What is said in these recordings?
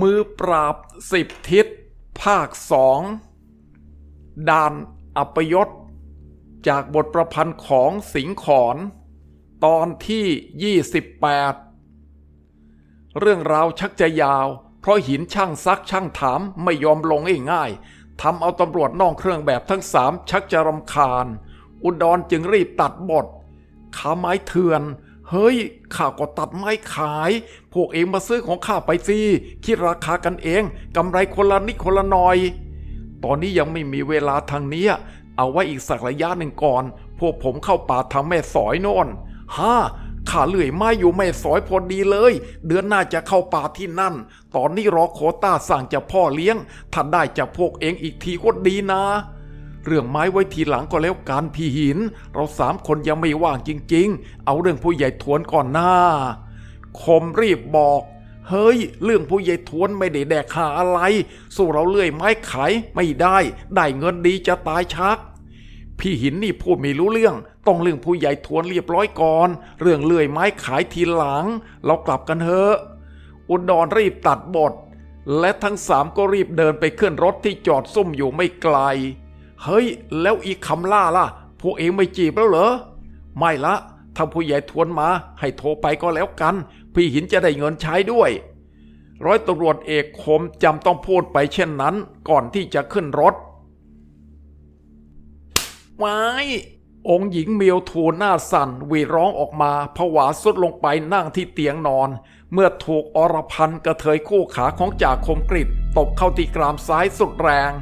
มือปราบสิบทิศ ภาคสองด่านอัปยศ จากบทประพันธ์ของสิงห์ขอนตอนที่ 28 เรื่องราวชักจะยาว เพราะหินช่างซักช่างถามไม่ยอมลงง่ายๆทำเอาตำรวจนอกเครื่องแบบทั้งสามชักจะรำคาญ อุดรจึงรีบตัดบทขาไม้เถื่อน เฮ้ย ข้าก็ตัดไม้ขาย พวกเองมาซื้อของข้าไปสิคิดราคากันเองกำไรคนละนิดคนละหน่อย ตอนนี้ยังไม่มีเวลาทางเนี้ยเอาไว้อีกสักระยะหนึ่งก่อน พวกผมเข้าป่าทางแม่สอยโน่นฮ่าข้าเลื่อยไม้อยู่แม่สอยพอดีเลย เดือนหน้าจะเข้าป่าที่นั่น ตอนนี้รอโคต้าสั่งจากพ่อเลี้ยง ถ้าได้จากพวกเองอีกทีก็ดีนะ เรื่องไม้ไว้ทีหลังก็แล้วกันพี่หิน เราสามคนยังไม่ว่างจริง ๆ เอาเรื่องผู้ใหญ่ทวนก่อนหน้า คมรีบบอก เฮ้ย เรื่องผู้ใหญ่ทวนไม่ได้แดกหาอะไร สู้เราเลื่อยไม้ขายไม่ได้ ได้เงินดีจะตายชัก พี่หินนี่พูดไม่รู้เรื่อง ต้องเรื่องผู้ใหญ่ทวนเรียบร้อยก่อน เรื่องเลื่อยไม้ขายทีหลัง เรากลับกันเถอะ อุดรรีบตัดบท และทั้งสามก็รีบเดินไปขึ้นรถที่จอดซุ่มอยู่ไม่ไกล เฮ้ย แล้วอีกคำล่าล่ะ พวกเองไม่จีบแล้วเหรอ ไม่ละ ถ้าผู้ใหญ่ทวนมาให้โทรไปก็แล้วกัน พี่หินจะได้เงินใช้ด้วย ร้อยตำรวจเอกคมจำต้องพูดไปเช่นนั้น ก่อนที่จะขึ้นรถไว้องค์หญิงเมียวทูหน้าสั่นวีร้องออกมาผวาสุดลงไปนั่งที่เตียงนอน เมื่อถูกอรพันกระเทยคู่ขาของจ่าคมกริตตบเข้าที่กรามซ้ายสุดแรง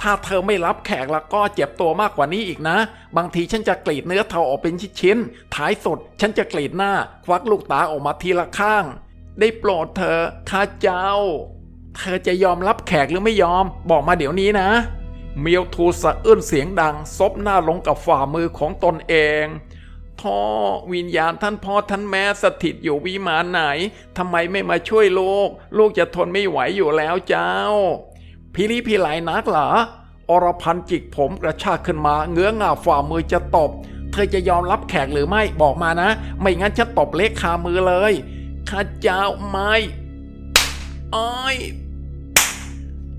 ถ้าเธอไม่รับแขกแล้วก็เจ็บตัวมากกว่านี้อีกนะ บางทีฉันจะกรีดเนื้อเธอออกเป็นชิ้นๆท้ายสุดฉันจะกรีดหน้า ควักลูกตาออกมาทีละข้าง ได้โปรดเธอข้าเจ้า เธอจะยอมรับแขกหรือไม่ยอม บอกมาเดี๋ยวนี้นะเมียวทูสะอื้นเสียงดัง ซบหน้าลงกับฝ่ามือของตนเองท่อวิญญาณท่านพ่อท่านแม่สถิตอยู่วิมานไหนทำไมไม่มาช่วยลูก ลูกจะทนไม่ไหวอยู่แล้วเจ้า พิริพิไหลนักเหรออรพันธ์จิกผมกระชากขึ้นมาเงื้อง่าฝ่ามือจะตบ เธอจะยอมรับแขกหรือไม่บอกมานะ ไม่งั้นจะตบเล็กคามือเลยข้าเจ้าไม่อ้อย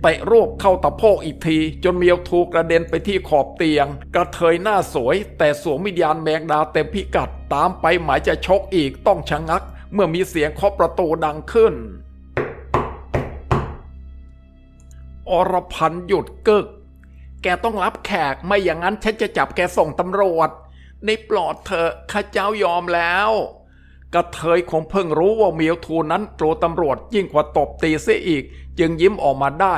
เตะรวบเข้าตะโพกอีกที จนเมียวทูกระเด็นไปที่ขอบเตียง กระเทยหน้าสวย แต่สวมวิญญาณแมงดาเต็มพิกัด ตามไปหมายจะชกอีกต้องชะงัก เมื่อมีเสียงเคาะประตูดังขึ้น อรพันธ์หยุดกึก แกต้องรับแขกไม่อย่างนั้นฉันจะจับแกส่งตำรวจ ในปลอดเถอะข้าเจ้ายอมแล้ว กระเทยคงเพิ่งรู้ว่าเมียวทูนั้นกลัวตำรวจยิ่งกว่าตบตีเสียอีก จึงยิ้มออกมาได้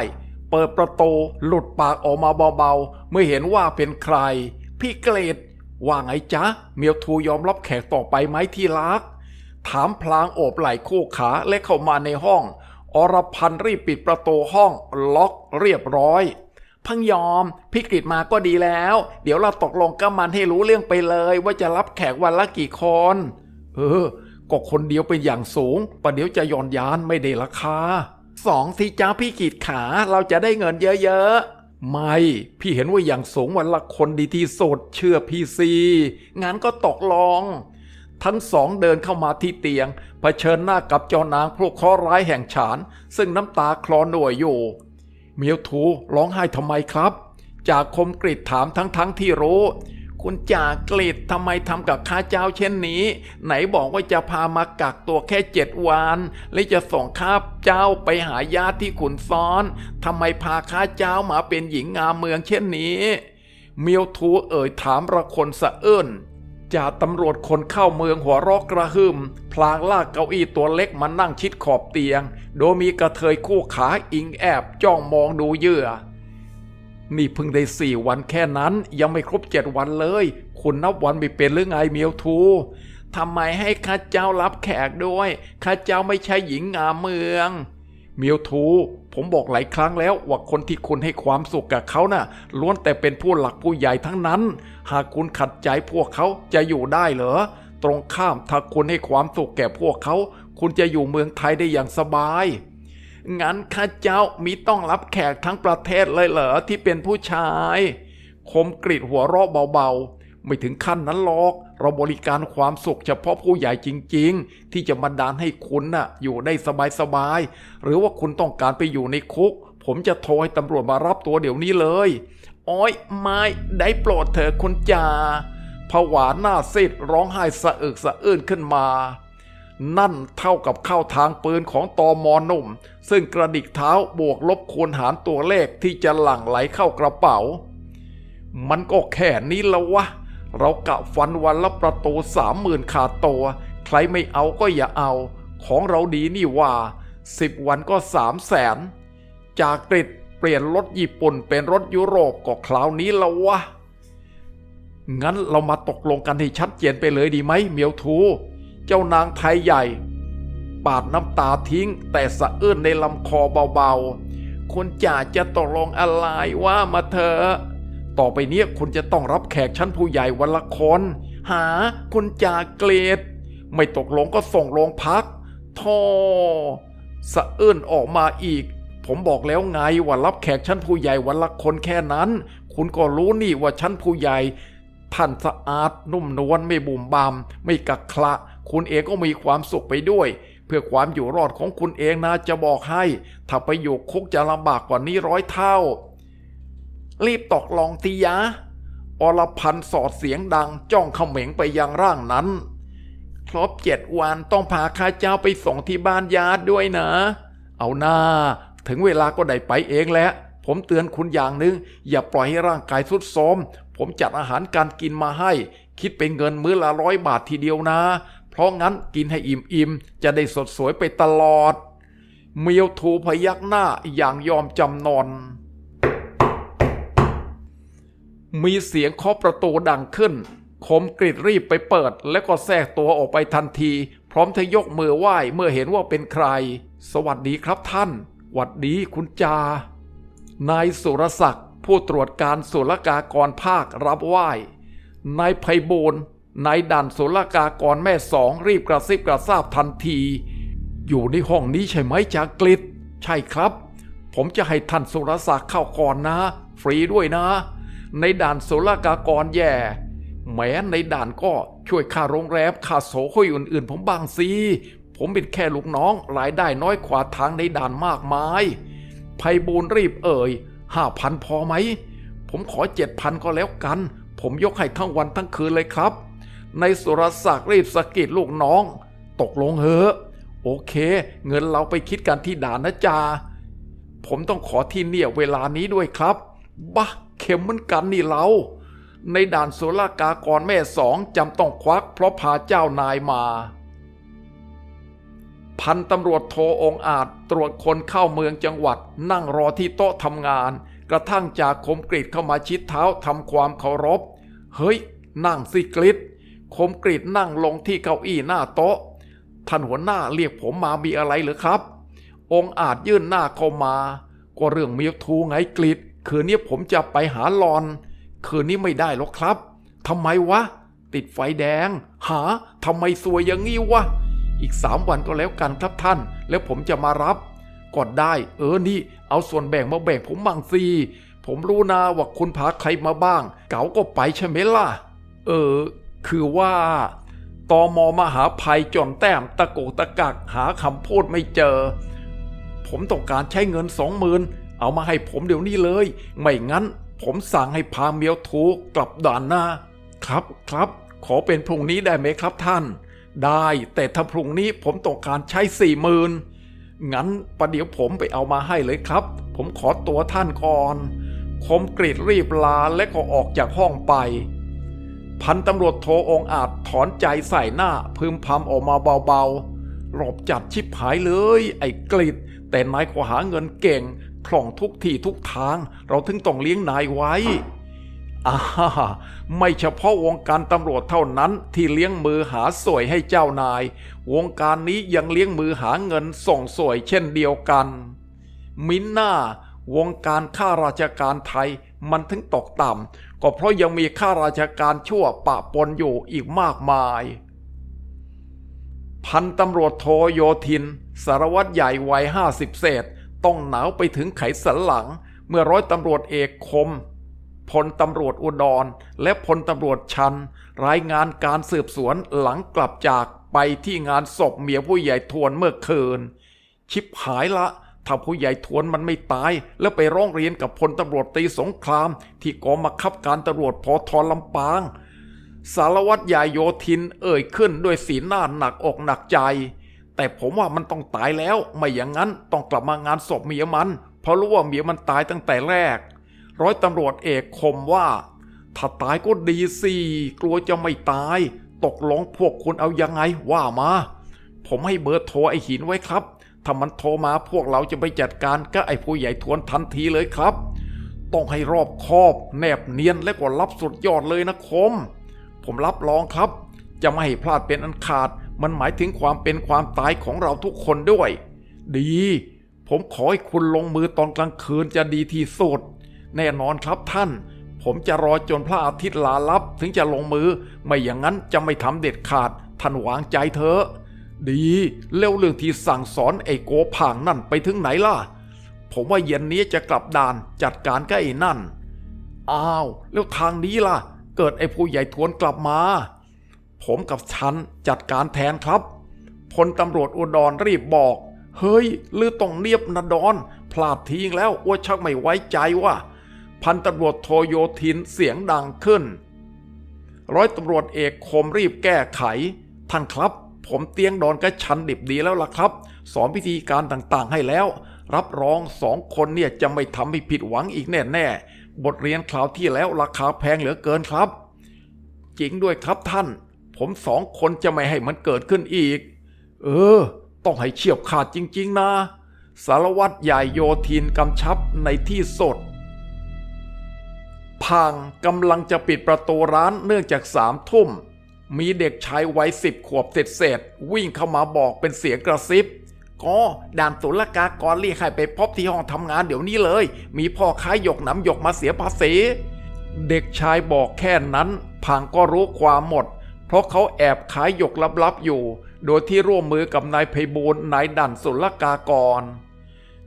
เปิดประตูหลุดปากออกมาเบาๆ เมื่อเห็นว่าเป็นใคร พี่เกรดว่าไงจ๊ะ เมียวทูยอมรับแขกต่อไปไหมที่รัก ถามพลางโอบไหล่คู่ขาและเข้ามาในห้อง อรพันธ์รีบปิดประตูห้องล็อกเรียบร้อยพังยอมพี่กฤษมาก็ดีแล้ว เดี๋ยวเราตกลงกับมันให้รู้เรื่องไปเลยว่าจะรับแขกวันละกี่คน เออ ก็คนเดียวเป็นอย่างสูงประเดี๋ยวจะย่อนยานไม่ได้ราคาสองสิจ้าพี่กีดขาเราจะได้เงินเยอะๆ ไม่ พี่เห็นว่าอย่างสูงวันละคนดีที่สุดเชื่อพี่ซีงั้นก็ตกลง ทั้งสองเดินเข้ามาที่เตียงเผชิญหน้ากับเจ้านางพวกข้อร้ายแห่งฉาน ซึ่งน้ำตาคลอหน่วยอยู่ เมียวทูร้องไห้ทำไมครับ จากคมกริดถามทั้งๆทที่รู้ คุณจากกริดทำไมทำกับข้าเจ้าเช่นนี้ ไหนบอกว่าจะพามากักตัวแค่เจ็ดวัน และจะส่งข้าเจ้าไปหาญาติที่ขุนซ้อนทำไมพาข้าเจ้ามาเป็นหญิงงามเมืองเช่นนี้ เมียวทูเอ่ยถามระคนสะเอื้น จ่าตำรวจคนเข้าเมืองหัวรอกกระหึมพลางลากเก้าอี้ตัวเล็กมานั่งชิดขอบเตียง โดยมีกระเทยคู่ขาอิงแอบจ้องมองดูเยื่อ นี่เพิ่งได้สี่วันแค่นั้นยังไม่ครบเจ็ดวันเลย คุณนับวันไม่เป็นหรือไงเมียวทูทำไมให้ข้าเจ้ารับแขกด้วยข้าเจ้าไม่ใช่หญิงงามเมือง เมียวทู ผมบอกหลายครั้งแล้วว่าคนที่คุณให้ความสุขกับเขาน่ะล้วนแต่เป็นผู้หลักผู้ใหญ่ทั้งนั้น หากคุณขัดใจพวกเขาจะอยู่ได้เหรอ ตรงข้ามถ้าคุณให้ความสุขแก่พวกเขา คุณจะอยู่เมืองไทยได้อย่างสบาย งั้นข้าเจ้ามีต้องรับแขกทั้งประเทศเลยเหรอที่เป็นผู้ชาย คมกริดหัวเราะเบา ไม่ถึงขั้นนั้นหรอก เราบริการความสุขเฉพาะผู้ใหญ่จริง ๆ ที่จะบันดาลให้คุณน่ะอยู่ได้สบายๆ หรือว่าคุณต้องการไปอยู่ในคุก ผมจะโทรให้ตำรวจมารับตัวเดี๋ยวนี้เลย อ้อยไม่ได้โปรดเถอะคุณจ่าผวาหน้าซีดร้องไห้สะอึกสะอื้นขึ้นมา นั่นเท่ากับเข้าทางปืนของตอมอนุ่ม ซึ่งกระดิกเท้าบวกลบคูณหารตัวเลขที่จะหลั่งไหลเข้ากระเป๋า มันก็แค่นี้และวะ เรากะฟันวันละประตูสามหมื่นขาดตัว ใครไม่เอาก็อย่าเอา ของเราดีนี่ว่าสิบวันก็สามแสน จากกรีดเปลี่ยนรถญี่ปุ่นเป็นรถยุโรปก็คราวนี้ละวะ งั้นเรามาตกลงกันให้ชัดเจนไปเลยดีไหมเมียวทู เจ้านางไทยใหญ่ ปาดน้ำตาทิ้ง แต่สะอื้นในลำคอเบาๆคุณจ่าจะตกลงอะไรว่ามาเถอะ ต่อไปเนี้ยคุณจะต้องรับแขกชั้นผู้ใหญ่วันละคน หาคุณจ่าเกรด ไม่ตกลงก็ส่งโรงพักทอสะเอื้นออกมาอีก ผมบอกแล้วไงว่ารับแขกชั้นผู้ใหญ่วันละคนแค่นั้น คุณก็รู้นี่ว่าชั้นผู้ใหญ่ท่านสะอาดนุ่มนวลไม่บุ่มบาม ไม่กักขระคุณเองก็มีความสุขไปด้วย เพื่อความอยู่รอดของคุณเองนะจะบอกให้ ถ้าไปอยู่คุกจะลำบากกว่านี้ร้อยเท่า รีบตกลองทียะอรพันธ์สอดเสียงดังจ้องเขม็งไปยังร่างนั้น ครบเจ็ดวันต้องพาข้าเจ้าไปส่งที่บ้านญาติด้วยนะ เอาหน้า ถึงเวลาก็ได้ไปเองแล้ว ผมเตือนคุณอย่างหนึ่งอย่าปล่อยให้ร่างกายทรุดโทรมผมจัดอาหารการกินมาให้ คิดเป็นเงินมื้อละร้อยบาททีเดียวนะ เพราะงั้นกินให้อิ่มๆ จะได้สดสวยไปตลอด เมียวทูพยักหน้าอย่างยอมจำนน มีเสียงเคาะประตูดังขึ้นคมกริดรีบไปเปิด แล้วก็แทรกตัวออกไปทันที พร้อมทั้งยกมือไหว้เมื่อเห็นว่าเป็นใคร สวัสดีครับท่านหวัดดีคุณจา นายสุรศักดิ์ผู้ตรวจการศุลกากรภาครับไหว้ นายไพบูลนายด่านศุลกากรแม่สองรีบกระซิบกระซาบทันที อยู่ในห้องนี้ใช่ไหมจากกลิดใช่ครับ ผมจะให้ท่านสุรศักดิ์เข้าก่อนนะ ฟรีด้วยนะ ในด่านศุลากากรแย่ แม้ในด่านก็ช่วยค่าโรงแรมค่าโสคุยอื่นๆ ผมบ้างสิผมเป็นแค่ลูกน้องรายได้น้อยกว่าทางในด่านมากมายไพบูลรีบเอ่ยห้าพันพอไหม ผมขอเจ็ดพันก็แล้วกัน ผมยกให้ทั้งวันทั้งคืนเลยครับ ในสุรศักดิ์รีบสะกิดลูกน้อง ตกลงเหอะโอเค เงินเราไปคิดกันที่ด่านนะจาผมต้องขอที่เนี่ยเวลานี้ด้วยครับบ้า เข็มเหมือนกันนี่เรา ในด่านสุรากากรแม่สองจำต้องควักเพราะพาเจ้านายมา พันตำรวจโทองอาจตรวจคนเข้าเมืองจังหวัด นั่งรอที่โต๊ะทำงาน กระทั่งจากคมกริดเข้ามาชิดเท้าทำความเคารพ เฮ้ย นั่งสิกริดคมกริดนั่งลงที่เก้าอี้หน้าโต๊ะท่านหัวหน้าเรียกผมมามีอะไรหรือครับ องอาจยื่นหน้าเข้ามา ก็เรื่องเมียทูไงกริด คืนนี้ผมจะไปหาหลอน คืนนี้ไม่ได้หรอกครับทำไมวะ ติดไฟแดง หาทำไมสวยอย่างงี้วะ อีกสามวันก็แล้วกันครับท่าน แล้วผมจะมารับก็ได้ เออนี่ เอาส่วนแบ่งมาแบ่งผมบางสิผมรู้นะว่าคุณพาใครมาบ้าง เก๋าก็ไปใช่ไหมล่ะ เออ คือว่าตอมอมหาภัยจนแต้มตะโกกตะกักหาคำพูดไม่เจอ ผมต้องการใช้เงินสองหมื่น เอามาให้ผมเดี๋ยวนี้เลย ไม่งั้น ผมสั่งให้พาเมียวทูกลับด่านหน้า ครับครับ ขอเป็นพรุ่งนี้ได้ไหมครับท่าน ได้แต่ถ้าพรุ่งนี้ผมต้องการใช้สี่หมื่นงั้นประเดี๋ยวผมไปเอามาให้เลยครับ ผมขอตัวท่านก่อนคมกรีดรีบลาและก็ออกจากห้องไป พันตำรวจโทองอาจถอนใจใส่หน้าพึมพำออกมาเบาๆหลบจัดชิบหายเลย ไอ้กรีดแต่นายก็หาเงินเก่ง คล่องทุกที่ทุกทาง เราถึงต้องเลี้ยงนายไว้อ่าไม่เฉพาะวงการตำรวจเท่านั้นที่เลี้ยงมือหาสวยให้เจ้านาย วงการนี้ยังเลี้ยงมือหาเงินส่งสวยเช่นเดียวกัน มินหน้าวงการข้าราชการไทยมันถึงตกต่ำก็เพราะยังมีข้าราชการชั่วปะปนอยู่อีกมากมาย พันตำรวจโทโยธิน สารวัตรใหญ่วัยห้าสิบเศษ ต้องหนาวไปถึงไขสันหลัง เมื่อร้อยตำรวจเอกคมพลตำรวจอุดร และพลตำรวจชัน รายงานการสืบสวนหลังกลับจากไปที่งานศพเมียผู้ใหญ่ทวนเมื่อคืน ชิบหายละถ้าผู้ใหญ่ทวนมันไม่ตาย แล้วไปร้องเรียนกับพลตำรวจตีสงคราม ที่กองบังคับการตำรวจพอทอลำปาง สารวัตรใหญ่โยธินเอ่ยขึ้นด้วยสีหน้าหนักอกหนักใจ แต่ผมว่ามันต้องตายแล้ว ไม่อย่างนั้นต้องกลับมางานศพเมียมัน เพราะรู้ว่าเมียมันตายตั้งแต่แรก ร้อยตำรวจเอกคมว่า ถ้าตายก็ดีสิ กลัวจะไม่ตาย ตกลงพวกคุณเอายังไงว่ามา ผมให้เบอร์โทรไอหินไว้ครับ ถ้ามันโทรมาพวกเราจะไปจัดการกับไอผู้ใหญ่ทวนทันทีเลยครับ ต้องให้รอบคอบ แนบเนียนและก็รับสุดยอดเลยนะคม ผมรับรองครับ จะไม่ให้พลาดเป็นอันขาด มันหมายถึงความเป็นความตายของเราทุกคนด้วย ดี ผมขอให้คุณลงมือตอนกลางคืนจะดีที่สุด แน่นอนครับท่าน ผมจะรอจนพระอาทิตย์ลาลับถึงจะลงมือ ไม่อย่างนั้นจะไม่ทำเด็ดขาด ท่านวางใจเถอะ ดีแล้วเรื่องที่สั่งสอนไอ้โกผางนั่นไปถึงไหนล่ะ ผมว่าเย็นนี้จะกลับด่านจัดการกับไอ้นั่น อ้าว แล้วทางนี้ล่ะ เกิดไอ้ผู้ใหญ่ทวนกลับมา ผมกับฉันจัดการแทนครับพลตำรวจอุดรรีบบอก เฮ้ยลือต้องเนียบนะดอน พลาดทิ้งแล้วอ้วชักไม่ไว้ใจว่า พันตำรวจโทโยธินเสียงดังขึ้น ร้อยตำรวจเอกคมรีบแก้ไข ท่านครับ ผมเตียงดอนกระชันดิบดีแล้วล่ะครับ สอนพิธีการต่างๆให้แล้ว รับรองสองคนเนี่ยจะไม่ทำให้ผิดหวังอีกแน่ๆบทเรียนคราวที่แล้วราคาแพงเหลือเกินครับ จริงด้วยครับท่าน ผมสองคนจะไม่ให้มันเกิดขึ้นอีก เออ ต้องให้เฉียบขาดจริง ๆ นะ สารวัตรใหญ่โยทินกำชับในที่สด พังกำลังจะปิดประตูร้านเนื่องจากสามทุ่ม มีเด็กชายวัยสิบขวบเศษเศษๆวิ่งเข้ามาบอกเป็นเสียงกระซิบก็ด่านศุลกากรเรียกให้ไปพบที่ห้องทำงานเดี๋ยวนี้เลย มีพ่อค้ายหยกหนำหยกมาเสียภาษี เด็กชายบอกแค่นั้น พังก็รู้ความหมด เพราะเขาแอบขายหยกลับๆอยู่ โดยที่ร่วมมือกับนายไพบูลนายด่านศุลกากร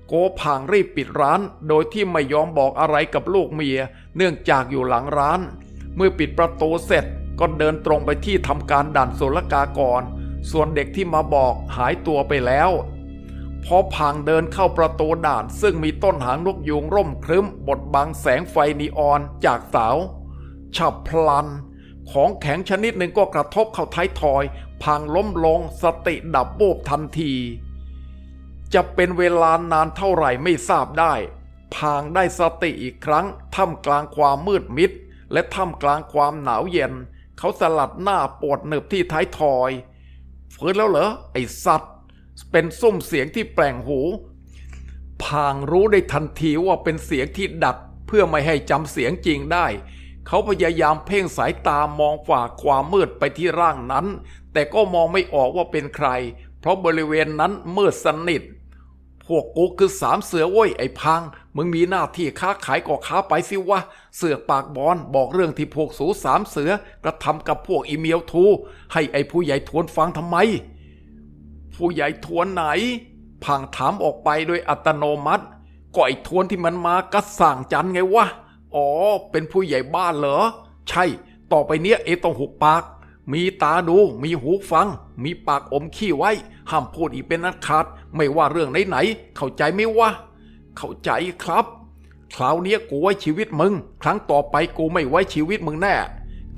โกผางรีบปิดร้าน โดยที่ไม่ยอมบอกอะไรกับลูกเมีย เนื่องจากอยู่หลังร้าน เมื่อปิดประตูเสร็จก็เดินตรงไปที่ทำการด่านศุลกากร ส่วนเด็กที่มาบอกหายตัวไปแล้วพอผางเดินเข้าประตูด่านซึ่งมีต้นหางนกยูงร่มครึ้มบดบังแสงไฟนีออนจากเสาฉับพลัน ของแข็งชนิดหนึ่งก็กระทบเข้าท้ายทอย พังล้มลงสติดับโบบทันที จะเป็นเวลานานเท่าไหร่ไม่ทราบได้พางได้สติอีกครั้งท่ามกลางความมืดมิด และท่ามกลางความหนาวเย็น เขาสลัดหน้าปวดหนึบที่ท้ายทอยฟื้นแล้วเหรอไอสัตว์ เป็นซุ้มเสียงที่แปลงหูพางรู้ได้ทันทีว่าเป็นเสียงที่ดัดเพื่อไม่ให้จำเสียงจริงได้ เขาพยายามเพ่งสายตามองฝ่าความมืดไปที่ร่างนั้น แต่ก็มองไม่ออกว่าเป็นใคร เพราะบริเวณนั้นมืดสนิท พวกกูคือสามเสือเว้ยไอ้พัง มึงมีหน้าที่ค้าขายก็ค้าไปสิวะ เสือกปากบอลบอกเรื่องที่พวกสูสามเสือกระทำกับพวกอีเมียวทู ให้ไอ้ผู้ใหญ่ทวนฟังทำไม ผู้ใหญ่ทวนไหน พังถามออกไปโดยอัตโนมัติก็ไอ้ทวนที่มันมากัดสั่งจันไงวะ อ๋อ เป็นผู้ใหญ่บ้านเหรอ ใช่ ต่อไปเนี้ยเอต้องหุบปาก มีตาดู มีหูฟัง มีปากอมขี้ไว้ ห้ามพูดอีกเป็นนัดขาด ไม่ว่าเรื่องไหนๆ เข้าใจไหมวะ เข้าใจครับ คราวเนี้ยกูไว้ชีวิตมึง ครั้งต่อไปกูไม่ไว้ชีวิตมึงแน่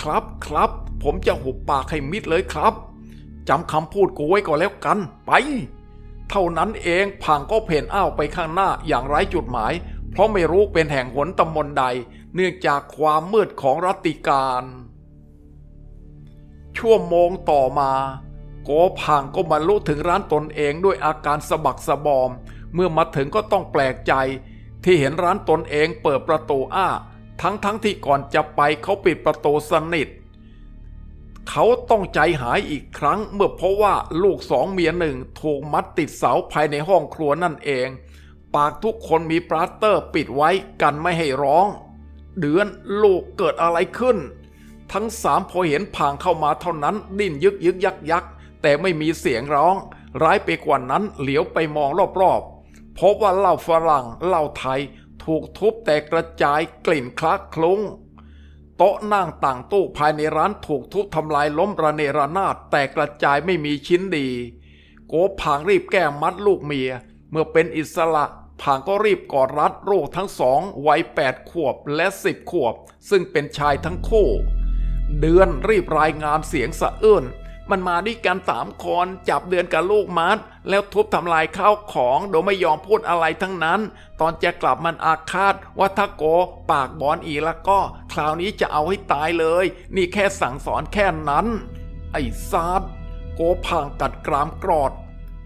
ครับครับ ผมจะหุบปากให้มิดเลยครับจำคำพูดกูไว้ก่อนแล้วกัน ไป เท่านั้นเองพังก็เพ่นอ้าวไปข้างหน้าอย่างไร้จุดหมาย เพราะไม่รู้เป็นแห่งหนตำมนใด เนื่องจากความมืดของรัติการ ชั่วโมงต่อมาโกพังก็บรรลุถึงร้านตนเองด้วยอาการสะบักสะบอม เมื่อมาถึงก็ต้องแปลกใจ ที่เห็นร้านตนเองเปิดประตูอ้า ทั้งทั้งที่ก่อนจะไปเขาปิดประตูสนิทเขาต้องใจหายอีกครั้งเมื่อเพราะว่าลูกสองเมียหนึ่งถูกมัดติดเสาภายในห้องครัวนั่นเอง ปากทุกคนมีปลาสเตอร์ปิดไว้กันไม่ให้ร้อง เดือนลูกเกิดอะไรขึ้น ทั้งสามพอเห็นผางเข้ามาเท่านั้น ดิ้นยึกยึกยักยักแต่ไม่มีเสียงร้อง ร้ายไปกว่านั้นเหลียวไปมองรอบๆพบว่าเหล้าฝรั่งเหล้าไทย ถูกทุบแตกกระจายกลิ่นคลักคลุ้งโต๊ะนั่งต่างตู้ภายในร้านถูกทุบทำลายล้มระเนระนาดแตกกระจายไม่มีชิ้นดี โกผางรีบแก้มัดลูกเมีย เมื่อเป็นอิสระ ผางก็รีบกอดรัดลูกทั้งสองวัยแปดขวบและสิบขวบ ซึ่งเป็นชายทั้งคู่ เดือนรีบรายงานเสียงสะอื้นมันมาด้วยกันสามคนจับเดือนกับลูกมัด แล้วทุบทำลายข้าวของโดยไม่ยอมพูดอะไรทั้งนั้น ตอนจะกลับมันอาฆาตว่าถ้าโกปากบอนอีแล้วก็ คราวนี้จะเอาให้ตายเลย นี่แค่สั่งสอนแค่นั้น ไอ้ซาดโกพางกัดกรามกรอด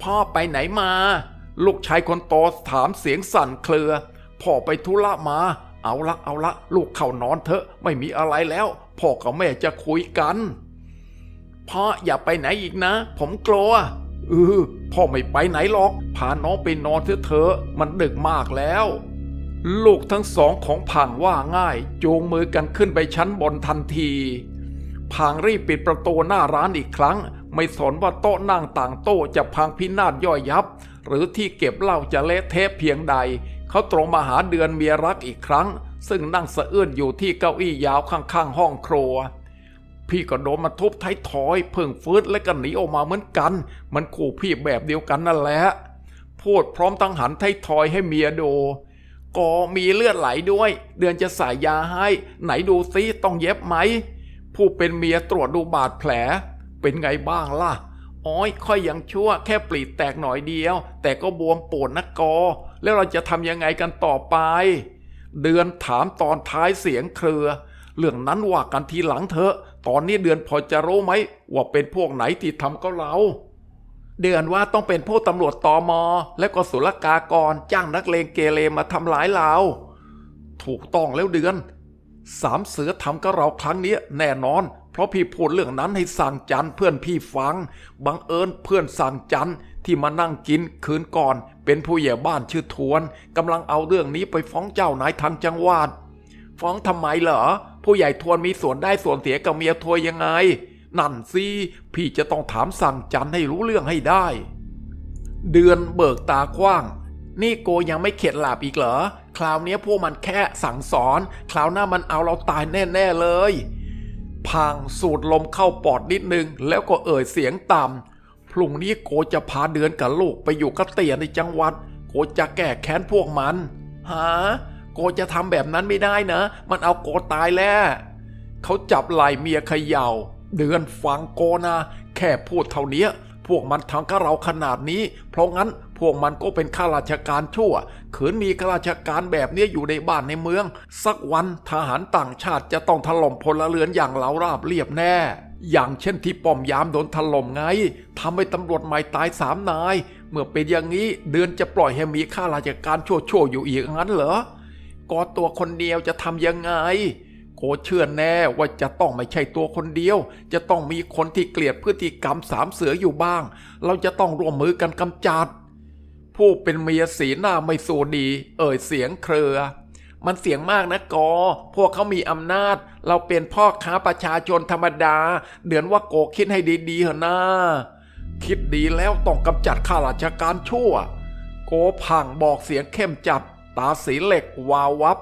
พ่อไปไหนมา ลูกชายคนโตถามเสียงสั่นเครือ พ่อไปธุระมา เอาละเอาละ ลูกเข้านอนเถอะไม่มีอะไรแล้ว พ่อกับแม่จะคุยกันพ่ออย่าไปไหนอีกนะ ผมกลัวเออพ่อไม่ไปไหนหรอก พาน้องไปนอนเถอะเถอะมันดึกมากแล้ว ลูกทั้งสองของผางว่าง่ายจูงมือกันขึ้นไปชั้นบนทันทีพางรีบปิดประตูหน้าร้านอีกครั้ง ไม่สนว่าโต๊ะนั่งต่างโต๊ะจะพังพินาศย่อยยับ หรือที่เก็บเหล้าจะเละเทะเพียงใด เขาตรงมาหาเดือนเมียรักอีกครั้ง ซึ่งนั่งสะอื้นอยู่ที่เก้าอี้ยาวข้างๆ ห้องครัว พี่ก็โดนมาทุบไทยทอย เพิ่งฟื้นและก็หนีออกมาเหมือนกัน มันขู่พี่แบบเดียวกันนั่นแหละพูดพร้อมตั้งหันไทยทอยให้เมียดูก็มีเลือดไหลด้วย เดือนจะใส่ยาให้ ไหนดูซิต้องเย็บไหม ผู้เป็นเมียตรวจดูบาดแผล เป็นไงบ้างล่ะ อ้อยค่อยยังชั่ว แค่ปลีดแตกหน่อยเดียว แต่ก็บวมปวดนะกอ แล้วเราจะทำยังไงกันต่อไป เดือนถามตอนท้ายเสียงเครือ เรื่องนั้นว่ากันทีหลังเถอะ ตอนนี้เดือนพอจะรู้ไหม ว่าเป็นพวกไหนที่ทำก็เรา เดือนว่าต้องเป็นพวกตำรวจตอมอ และก็ศุลกากรจ้างนักเลงเกเรมาทำร้ายเราถูกต้องแล้วเดือน สามเสือทำกับเราครั้งนี้แน่นอน เพราะพี่พูดเรื่องนั้นให้สั่งจันเพื่อนพี่ฟัง บังเอิญเพื่อนสั่งจันที่มานั่งกินคืนก่อน เป็นผู้ใหญ่บ้านชื่อทวนกำลังเอาเรื่องนี้ไปฟ้องเจ้านายทางจังหวัด ฟ้องทำไมเหรอ ผู้ใหญ่ทวนมีส่วนได้ส่วนเสียกับเมียทวยยังไง นั่นสิพี่จะต้องถามสั่งจันให้รู้เรื่องให้ได้ เดือนเบิกตากว้าง นี่โกยังไม่เข็ดหลาบอีกเหรอ คราวนี้พวกมันแค่สั่งสอน คราวหน้ามันเอาเราตายแน่ ๆเลย พางสูดลมเข้าปอดนิดนึง แล้วก็เอ่ยเสียงต่ำพรุ่งนี้โกจะพาเดือนกับลูกไปอยู่กับเตี่ยในจังหวัด โกจะแก้แค้นพวกมันฮะโกจะทำแบบนั้นไม่ได้นะ มันเอาโกตายแล้วเขาจับไหล่เมียเขย่า เดือนฟังโกนะ แค่พูดเท่านี้พวกมันทำกับเราขนาดนี้ เพราะงั้น พวกมันก็เป็นข้าราชการชั่วขืนมีข้าราชการแบบนี้อยู่ในบ้านในเมือง สักวันทหารต่างชาติจะต้องถล่มพลเรือนอย่างเราราบเรียบแน่ อย่างเช่นที่ป้อมยามโดนถล่มไงทำให้ตำรวจใหม่ตายสามนาย เมื่อเป็นอย่างนี้เดือนจะปล่อยให้มีข้าราชการชั่วๆอยู่อีกงั้นเหรอก็ตัวคนเดียวจะทำยังไงโกเชื่อแน่ว่าจะต้องไม่ใช่ตัวคนเดียว จะต้องมีคนที่เกลียดพฤติกรรมสามเสืออยู่บ้าง เราจะต้องร่วมมือกันกำจัด ผู้เป็นเมียสีหน้าไม่สูดี เอ่ยเสียงเครือ มันเสียงมากนะกอ พวกเขามีอำนาจ เราเป็นพ่อค้าประชาชนธรรมดา เดือนว่าโกคิดให้ดีๆเหรอนะคิดดีแล้วต้องกำจัดข้าราชการชั่ว โกพังบอกเสียงเข้มจัดตาสีเหล็กวาววับ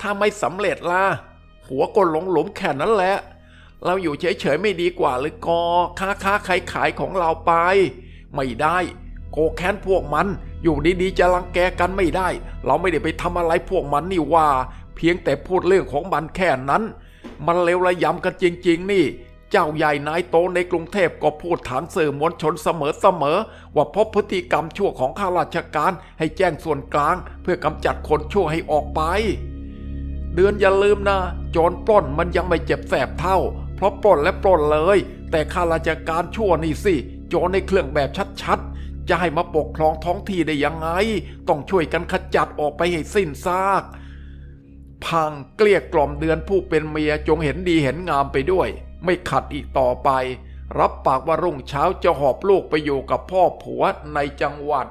ถ้าไม่สำเร็จล่ะ หัวก็หลงหลมแค่นั้นแหละ เราอยู่เฉยๆไม่ดีกว่าหรือกอ ค้าค้าขายขายของเราไป ไม่ได้ โกแค้นพวกมัน อยู่ดีๆจะรังแกกันไม่ได้ เราไม่ได้ไปทำอะไรพวกมันนี่ว่า เพียงแต่พูดเรื่องของมันแค่นั้น มันเลวระยำกันจริง ๆ นี่ เจ้าใหญ่นายโตในกรุงเทพก็พูดถางสื่อมวลชนเสมอๆว่าพบพฤติกรรมชั่วของข้าราชการให้แจ้งส่วนกลาง เพื่อกำจัดคนชั่วให้ออกไป เดือนอย่าลืมนะโจรปล้นมันยังไม่เจ็บแสบเท่า เพราะปล้นและปล้นเลย แต่ข้าราชการชั่วนี่สิโจรในเครื่องแบบชัดๆ จะให้มาปกครองท้องที่ได้ยังไง ต้องช่วยกันขจัดออกไปให้สิ้นซาก พังเกลี้ยกล่อมเดือนผู้เป็นเมียจงเห็นดีเห็นงามไปด้วย ไม่ขัดอีกต่อไป รับปากว่ารุ่งเช้าจะหอบลูกไปอยู่กับพ่อผัวในจังหวัด